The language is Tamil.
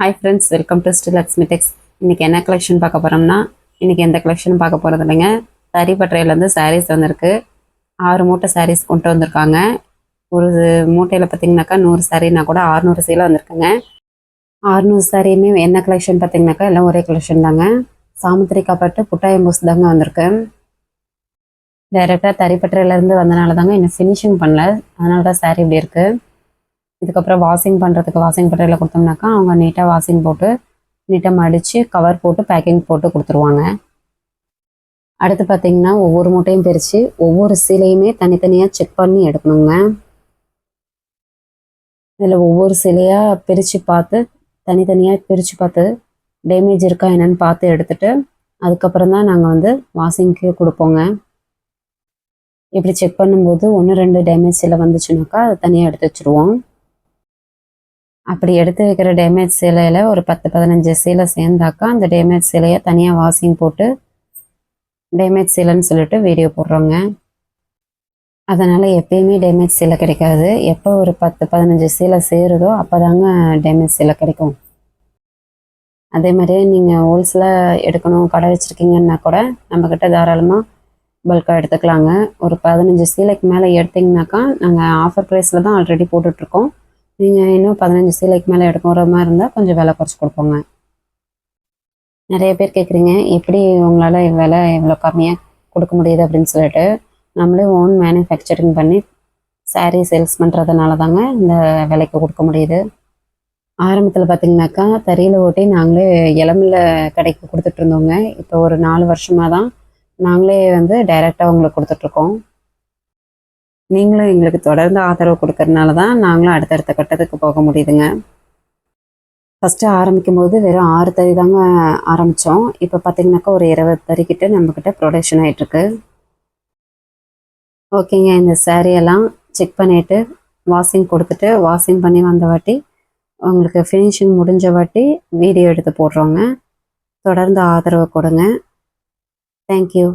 Hi friends welcome to still Lakshmi Tex இன்றைக்கி என்ன கலெக்ஷன் பார்க்க போகிறோம்னா இன்றைக்கி எந்த கலெக்ஷனும் பார்க்க போகிறது இல்லைங்க. தறி பட்டறையிலேருந்து சாரீஸ் வந்திருக்கு. ஆறு மூட்டை சாரீஸ் கொண்டு வந்திருக்காங்க. ஒரு மூட்டையில் பார்த்தீங்கன்னாக்கா நூறு சாரீனா கூட ஆறுநூறு சீலை வந்திருக்குங்க. ஆறுநூறு சாரியுமே என்ன கலெக்ஷன் பார்த்தீங்கன்னாக்கா எல்லாம் ஒரே கலெக்ஷன் தாங்க. சாமுத்திரிக்கா பட்டு புட்டாயம்பூஸ் தாங்க வந்திருக்கு. டைரெக்டாக தறிப்பட்டறையிலேருந்து வந்தனால தாங்க இன்னும் ஃபினிஷிங் பண்ணல. அதனால தான் சாரீ இப்படி இருக்குது இதுக்கப்புறம் வாஷிங் பண்ணுறதுக்கு வாஷிங் பட்டரில் கொடுத்தோம்னாக்கா அவங்க நீட்டாக வாஷிங் போட்டு நீட்டாக மடித்து கவர் போட்டு பேக்கிங் போட்டு கொடுத்துருவாங்க. அடுத்து பார்த்திங்கன்னா ஒவ்வொரு மூட்டையும் பிரித்து ஒவ்வொரு சிலையுமே தனித்தனியாக செக் பண்ணி எடுக்கணுங்க. இதில் ஒவ்வொரு சிலையாக பிரித்து பார்த்து தனித்தனியாக பிரித்து பார்த்து டேமேஜ் இருக்கா என்னன்னு பார்த்து எடுத்துட்டு அதுக்கப்புறம் தான் நாங்கள் வந்து வாஷிங்க்கு கொடுப்போங்க. இப்படி செக் பண்ணும்போது ஒன்று ரெண்டு டேமேஜ் சில வந்துச்சுனாக்கா அதை தனியாக எடுத்து வச்சுருவோம். அப்படி எடுத்து வைக்கிற டேமேஜ் சிலையில் ஒரு பத்து பதினஞ்சு சீலை சேர்ந்தாக்கா அந்த டேமேஜ் சிலையை தனியாக வாஷிங் போட்டு டேமேஜ் சிலைன்னு சொல்லிட்டு வீடியோ போடுறோங்க. அதனால் எப்பயுமே டேமேஜ் சீலை கிடைக்காது. எப்போ ஒரு பத்து பதினஞ்சு சீலை சேருதோ அப்போ தாங்க டேமேஜ் சீலை கிடைக்கும். அதே மாதிரியே நீங்கள் ஹோல்சேலாக எடுக்கணும் கடை வச்சுருக்கீங்கன்னா கூட நம்மக்கிட்ட தாராளமாக பல்காக எடுத்துக்கலாங்க. ஒரு பதினஞ்சு சீலைக்கு மேலே எடுத்தீங்கன்னாக்கா நாங்கள் ஆஃபர் ப்ரைஸில் தான் ஆல்ரெடி போட்டுட்ருக்கோம். நீங்கள் இன்னும் பதினஞ்சு சீலைக்கு மேலே எடுக்கிற மாதிரி இருந்தால் கொஞ்சம் விலை குறைச்சி கொடுப்போங்க. நிறைய பேர் கேட்குறீங்க எப்படி உங்களால் விலை இவ்வளோ கம்மியாக கொடுக்க முடியுது? அப்படின்னு சொல்லிட்டு நம்மளே ஓன் மேனுஃபேக்சரிங் பண்ணி சாரீ சேல்ஸ் பண்ணுறதுனால தாங்க இந்த விலைக்கு கொடுக்க முடியுது. ஆரம்பத்தில் பார்த்தீங்கன்னாக்கா தறியில் ஓட்டி நாங்களே இளமில் கடைக்கு கொடுத்துட்ருந்தோங்க இப்போ ஒரு நாலு வருஷமாக தான் நாங்களே வந்து டைரெக்டாக உங்களுக்கு கொடுத்துட்ருக்கோம் நீங்களும் எங்களுக்கு தொடர்ந்து ஆதரவு கொடுக்கறதுனால தான் நாங்களும் அடுத்தடுத்த கட்டத்துக்கு போக முடியுதுங்க. ஃபஸ்ட்டு ஆரம்பிக்கும் போது வெறும் ஆறு தறி தாங்க ஆரம்பித்தோம் இப்போ பார்த்தீங்கன்னாக்கா ஒரு இருபது தறிக்கிட்ட நம்மக்கிட்ட ப்ரொடக்ஷன் ஆகிட்டுருக்கு ஓகேங்க இந்த சேரீயெல்லாம் செக் பண்ணிவிட்டு வாஷிங் கொடுத்துட்டு வாஷிங் பண்ணி வந்த வாட்டி உங்களுக்கு ஃபினிஷிங் முடிஞ்ச வாட்டி வீடியோ எடுத்து போடுறோங்க. தொடர்ந்து ஆதரவு கொடுங்க. தேங்க்யூ